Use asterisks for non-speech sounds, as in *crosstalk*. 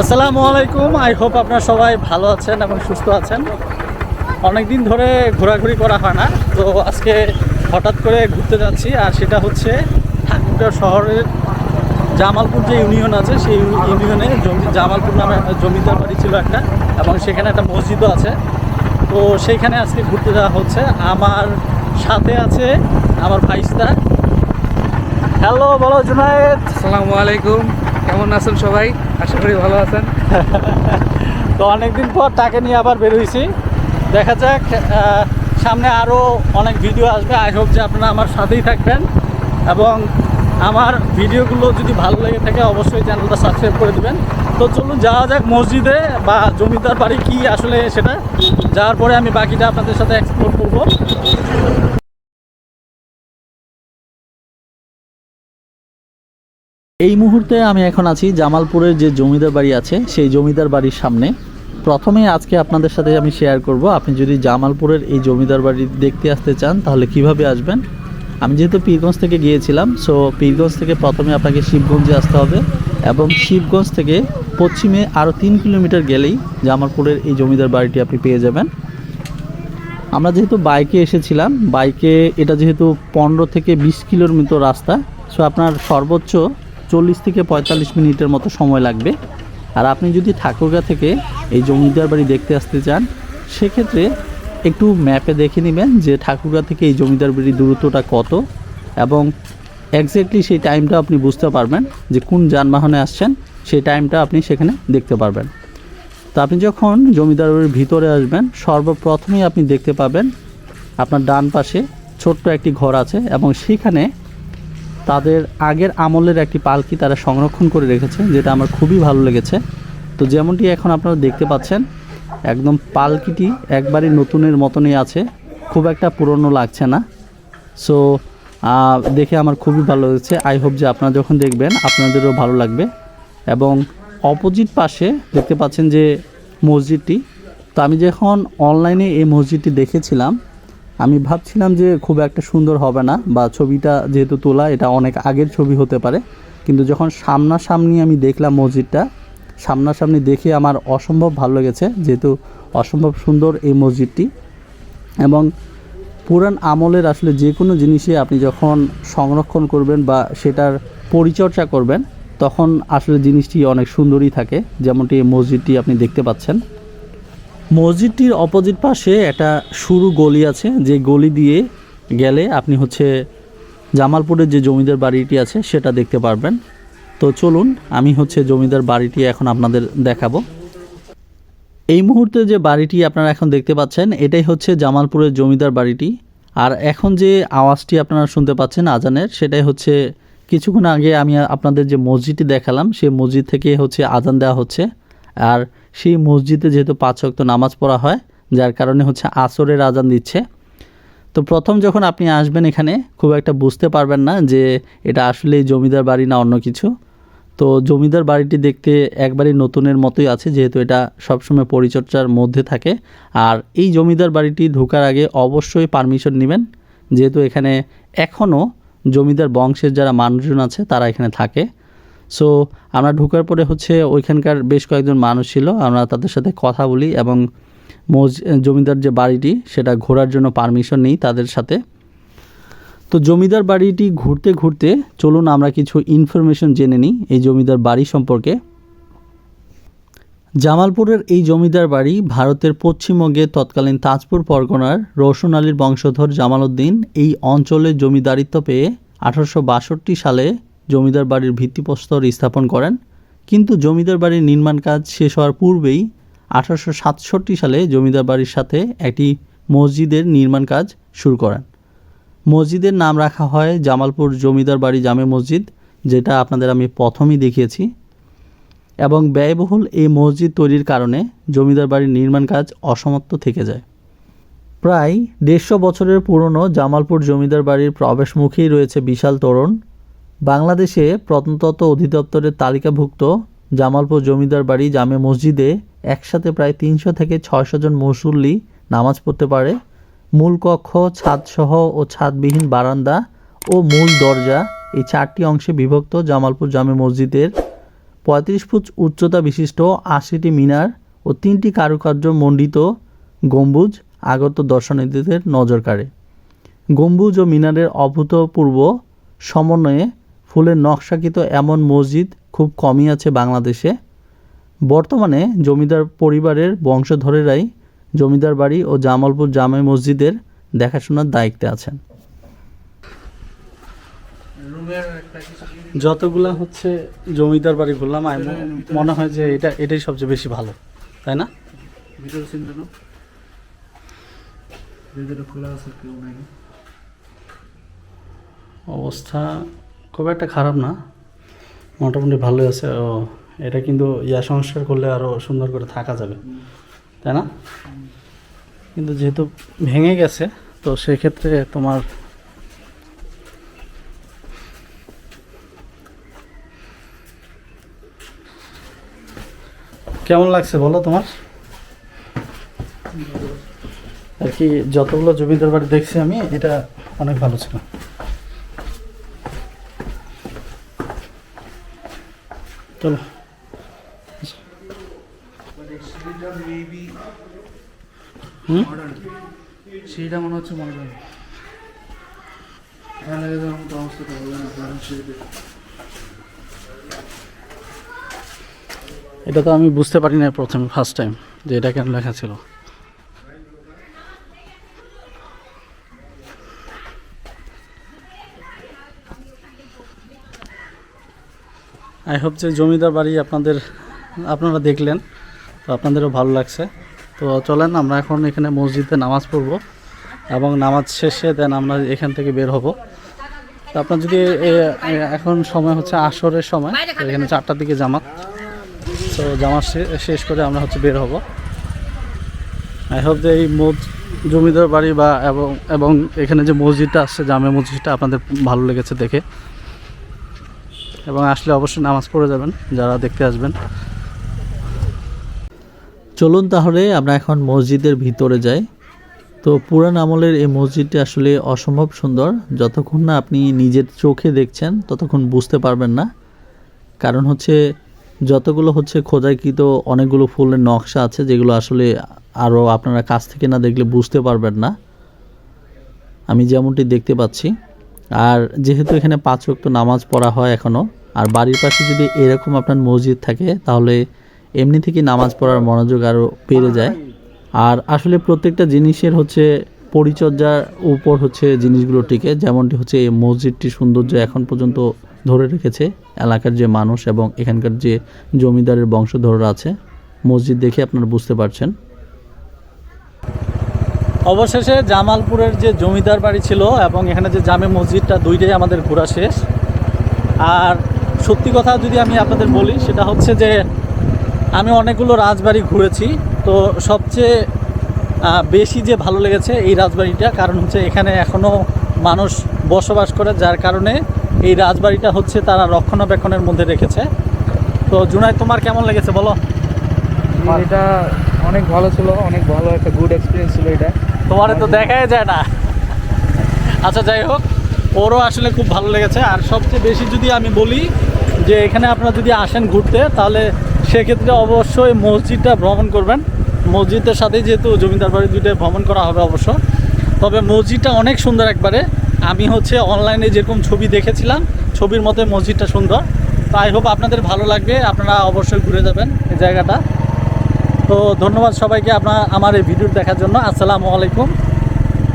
আসসালামু আলাইকুম। I hope আপনারা সবাই ভালো আছেন এবং সুস্থ আছেন। অনেক দিন ধরে ঘোরাঘুরি করা হয় না, তো আজকে হঠাৎ করে ঘুরতে যাচ্ছি, আর সেটা হচ্ছে ঠাকুরগাঁও শহরের জামালপুর যে ইউনিয়ন আছে, সেই ইউনিয়নে জমি জামালপুর নামে জমিদার বাড়ি ছিল একটা, এবং সেখানে একটা মসজিদও আছে। তো সেইখানে আজকে ঘুরতে যাওয়া হচ্ছে। আমার সাথে আছে আমার ভাইস্তা। হ্যালো বলো জুনায়েদ। আসসালামু আলাইকুম। কেমন আছেন সবাই? আশা করি ভালো আছেন। *laughs* তো অনেকদিন পর তাকে নিয়ে আবার বের হয়েছি দেখা যাক সামনে আরও অনেক ভিডিও আসবে। আই হোপ যে আপনারা আমার সাথেই থাকবেন। এবং আমার ভিডিওগুলো যদি ভালো লেগে থাকে, অবশ্যই চ্যানেলটা সাবস্ক্রাইব করে দেবেন। তো চলুন, যাওয়া যাক মসজিদে বা জমিদার বাড়ি কি আসলে সেটা। যাওয়ার পরে আমি বাকিটা আপনাদের সাথে এক্সপ্লোর করব। এই মুহূর্তে আমি এখন আছি জামালপুরের যে জমিদার বাড়ি আছে, সেই জমিদার বাড়ির সামনে। প্রথমে আজকে আপনাদের সাথে আমি শেয়ার করব। আপনি যদি জামালপুরের এই জমিদার বাড়ি দেখতে আসতে চান, তাহলে কীভাবে আসবেন? আমি যেহেতু পীরগঞ্জ থেকে গিয়েছিলাম সো পীরগঞ্জ থেকে প্রথমে আপনাকে শিবগঞ্জে আসতে হবে এবং শিবগঞ্জ থেকে পশ্চিমে আরও তিন কিলোমিটার গেলেই জামালপুরের এই জমিদার বাড়িটি আপনি পেয়ে যাবেন। আমরা যেহেতু বাইকে এসেছিলাম বাইকে এটা যেহেতু পনেরো থেকে বিশ কিলোর মতো রাস্তা সো আপনার সর্বোচ্চ চল্লিশ থেকে পঁয়তাল্লিশ মিনিটের মতো সময় লাগবে। আর আপনি যদি ঠাকুরগা থেকে এই জমিদার বাড়ি দেখতে আসতে চান, সেক্ষেত্রে একটু ম্যাপে দেখে নেবেন যে ঠাকুরগা থেকে এই জমিদার বাড়ির দূরত্বটা কত এবং এক্স্যাক্টলি সেই টাইমটা আপনি বুঝতে পারবেন যে কোন যানবাহনে আসছেন, সেই টাইমটা আপনি সেখানে দেখতে পারবেন। তো আপনি যখন জমিদার বাড়ির ভিতরে আসবেন, সর্বপ্রথমেই আপনি দেখতে পাবেন আপনার ডান পাশে ছোট্ট একটি ঘর আছে এবং সেখানে তাদের আগের আমলের একটি পালকি তারা সংরক্ষণ করে রেখেছে, যেটা আমার খুবই ভালো লেগেছে। তো যেমনটি এখন আপনারা দেখতে পাচ্ছেন, একদম পালকিটি একবারই নতুনের মতনই আছে, খুব একটা পুরনো লাগছে না। সো দেখে আমার খুবই ভালো লেগেছে। আই হোপ যে আপনারা যখন দেখবেন, আপনাদেরও ভালো লাগবে। এবং অপোজিট পাশে দেখতে পাচ্ছেন যে মসজিদটি। তো আমি যখন অনলাইনে এই মসজিদটি দেখেছিলাম আমি ভাবছিলাম যে খুব একটা সুন্দর হবে না, বা ছবিটা যেহেতু তোলা, এটা অনেক আগের ছবি হতে পারে। কিন্তু যখন সামনাসামনি আমি দেখলাম মসজিদটা, সামনাসামনি দেখে আমার অসম্ভব ভালো লেগেছে, যেহেতু অসম্ভব সুন্দর এই মসজিদটি। এবং পুরান আমলের আসলে যে কোনো জিনিসই আপনি যখন সংরক্ষণ করবেন বা সেটার পরিচর্যা করবেন, তখন আসলে জিনিসটি অনেক সুন্দরই থাকে, যেমনটি এই মসজিদটি আপনি দেখতে পাচ্ছেন। মসজিদটির অপোজিট পাশে একটা সরু গলি আছে। যে গলি দিয়ে গেলে আপনি হচ্ছে জামালপুরের যে জমিদার বাড়িটি আছে, সেটা দেখতে পারবেন। তো চলুন, আমি হচ্ছে জমিদার বাড়িটি এখন আপনাদের দেখাবো। এই মুহূর্তে যে বাড়িটি আপনারা এখন দেখতে পাচ্ছেন, এটাই হচ্ছে জামালপুরের জমিদার বাড়িটি। আর এখন যে আওয়াজটি আপনারা শুনতে পাচ্ছেন আজানের, সেটাই হচ্ছে কিছুক্ষণ আগে আমি আপনাদের যে মসজিদটি দেখালাম, সেই মসজিদ থেকে হচ্ছে আজান দেওয়া হচ্ছে। আর সেই মসজিদে যেহেতু পাঁচ ওয়াক্ত নামাজ পড়া হয়, যার কারণে হচ্ছে আসরের আজান দিচ্ছে। তো প্রথম যখন আপনি আসবেন এখানে, খুব একটা বুঝতে পারবেন না যে এটা আসলে জমিদার বাড়ি না অন্য কিছু। তো জমিদার বাড়িটি দেখতে একবারই নতুনের মতোই আছে, যেহেতু এটা সবসময় পরিচর্যার মধ্যে থাকে। আর এই জমিদার বাড়িটি ঢোকার আগে অবশ্যই পারমিশন নেবেন, যেহেতু এখানে এখনও জমিদার বংশের যারা মানুষজন আছে, তারা এখানে থাকে। সো আমরা ঢুকার পরে হচ্ছে ওইখানকার বেশ কয়েকজন মানুষ ছিল। আমরা তাদের সাথে কথা বলি এবং মস জমিদার যে বাড়িটি, সেটা ঘোরার জন্য পারমিশন নিই তাদের সাথে। তো জমিদার বাড়িটি ঘুরতে ঘুরতে চলুন আমরা কিছু ইনফরমেশন জেনে নিই এই জমিদার বাড়ি সম্পর্কে। জামালপুরের এই জমিদার বাড়ি ভারতের পশ্চিমবঙ্গে তৎকালীন তাজপুর পরগনার রোশন আলীর বংশধর জামালউদ্দিন এই অঞ্চলে জমিদারিত্ব পেয়ে আঠারোশো বাষট্টি সালে জমিদার বাড়ির ভিত্তিপ্রস্তর স্থাপন করেন, কিন্তু জমিদার বাড়ির নির্মাণ কাজ শেষ হওয়ার পূর্বেই আঠারোশো সাতষট্টি সালে জমিদার বাড়ির সাথে একটি মসজিদের নির্মাণ কাজ শুরু করেন। মসজিদের নাম রাখা হয় জামালপুর জমিদার বাড়ি জামে মসজিদ, যেটা আপনাদের আমি প্রথমেই দেখিয়েছি। এবং ব্যয়বহুল এই মসজিদ তৈরির কারণে জমিদার বাড়ির নির্মাণ কাজ অসমাপ্ত থেকে যায়। প্রায় দেড়শো বছরের পুরনো জামালপুর জমিদার বাড়ির প্রবেশমুখেই রয়েছে বিশাল তোরণ বাংলাদেশে প্রত্নতত্ত্ব অধিদপ্তরের তালিকাভুক্ত জামালপুর জমিদার বাড়ি জামে মসজিদে একসাথে প্রায় তিনশো থেকে ছয়শো জন মুসল্লি নামাজ পড়তে পারে। মূল কক্ষ, ছাদসহ ও ছাদবিহীন বারান্দা ও মূল দরজা এই চারটি অংশে বিভক্ত জামালপুর জামে মসজিদের পঁয়ত্রিশ ফুট উচ্চতা বিশিষ্ট আশিটি মিনার ও তিনটি কারুকার্য মণ্ডিত গম্বুজ আগত দর্শনার্থীদের নজর কাড়ে। গম্বুজ ও মিনারের অভূতপূর্ব সমন্বয়ে ফুলের নকশাকৃত এমন মসজিদ? খুব কমই আছে বাংলাদেশে। বর্তমানে জমিদার পরিবারের বংশধরেরাই জমিদার বাড়ি ও জামালপুর জামে মসজিদের দেখাশোনার দায়িত্বে আছেন। যতগুলা হচ্ছে জমিদার বাড়ি ঘুরলাম মনে হয় যে এটা এটাই সবচেয়ে বেশি ভালো তাই না? অবস্থা খুব একটা খারাপ না। মোটামুটি ভালোই আছে। ও, এটা কিন্তু ইয়া সংস্কার করলে আরও সুন্দর করে থাকা যাবে। তাই না? কিন্তু যেহেতু ভেঙে গেছে, তো সেক্ষেত্রে তোমার কেমন লাগছে বলো তোমার? আর কি, যতগুলো জমিদার বাড়ি দেখছি আমি, এটা অনেক ভালো ছিল। চলো। সিঁড়িটা মনে হচ্ছে মডার্ন এটা তো আমি বুঝতে পারি না প্রথম ফার্স্ট টাইম যে এটা কেন লেখা ছিল। আই হোপ যে জমিদার বাড়ি আপনাদের, আপনারা দেখলেন, তো আপনাদেরও ভালো লাগছে। তো চলেন, আমরা এখন এখানে মসজিদে নামাজ পড়ব এবং নামাজ শেষে দেন আমরা এখান থেকে বের হব। তো আপনার যদি এখন সময় হচ্ছে আসরের সময়, তো এখানে চারটার দিকে জামাত। তো জামা শে- শেষ করে আমরা হচ্ছে বের হব। আই হোপ যে এই মজ জমিদার বাড়ি বা এবং এখানে যে মসজিদটা আসছে জামে মসজিদটা আপনাদের ভালো লেগেছে দেখে। এবং আসলে অবশ্যই নামাজ পড়ে যাবেন, যারা দেখতে আসবেন। চলুন তাহলে আমরা এখন মসজিদের ভিতরে যাই। তো পুরান আমলের এই মসজিদটি আসলে অসম্ভব সুন্দর। যতক্ষণ না আপনি নিজের চোখে দেখছেন, ততক্ষণ বুঝতে পারবেন না। কারণ হচ্ছে যতগুলো হচ্ছে খোদাইকৃত অনেকগুলো ফুলের নকশা আছে, যেগুলো আসলে আরও আপনারা কাছ থেকে না দেখলে বুঝতে পারবেন না। আমি যেমনটি দেখতে পাচ্ছি। আর যেহেতু এখানে পাঁচ ওয়াক্ত নামাজ পড়া হয় এখনও আর বাড়ির পাশে যদি এরকম আপনার মসজিদ থাকে, তাহলে এমনি থেকে নামাজ পড়ার মনোযোগ আরও বেড়ে যায়। আর আসলে প্রত্যেকটা জিনিসের হচ্ছে পরিচর্যার উপর হচ্ছে জিনিসগুলো টিকে, যেমনটি হচ্ছে এই মসজিদটি সৌন্দর্য এখন পর্যন্ত ধরে রেখেছে এলাকার যে মানুষ এবং এখানকার যে জমিদারের বংশধররা আছে। মসজিদ দেখে আপনারা বুঝতে পারছেন। অবশেষে জামালপুরের যে জমিদার বাড়ি ছিল এবং এখানে যে জামে মসজিদটা দুইটাই আমাদের ঘোরা শেষ। আর সত্যি কথা যদি আমি আপনাদের বলি সেটা হচ্ছে যে আমি অনেকগুলো রাজবাড়ি ঘুরেছি। তো সবচেয়ে বেশি যে ভালো লেগেছে এই রাজবাড়িটা কারণ হচ্ছে এখানে এখনও মানুষ বসবাস করে যার কারণে এই রাজবাড়িটা হচ্ছে তারা রক্ষণাবেক্ষণের মধ্যে রেখেছে। তো জুনাই তোমার কেমন লেগেছে বলো? এটা অনেক ভালো ছিল, অনেক ভালো একটা গুড এক্সপিরিয়েন্স ছিল এটা। তোমার তো দেখাই যায় না। আচ্ছা যাই হোক, ওরও আসলে খুব ভালো লেগেছে। আর সবচেয়ে বেশি যদি আমি বলি যে এখানে আপনারা যদি আসেন ঘুরতে, তাহলে সেক্ষেত্রে অবশ্যই মসজিদটা ভ্রমণ করবেন। মসজিদের সাথে যেহেতু জমিদার বাড়ি দুইটা ভ্রমণ করা হবে অবশ্য। তবে মসজিদটা অনেক সুন্দর একবারে। আমি হচ্ছে অনলাইনে যেরকম ছবি দেখেছিলাম, ছবির মতো মসজিদটা সুন্দর। তো আই হোপ আপনাদের ভালো লাগবে। আপনারা অবশ্যই ঘুরে যাবেন এই জায়গাটা। তো ধন্যবাদ সবাইকে আপনার আমার এই ভিডিও দেখার জন্য। আসসালামু আলাইকুম।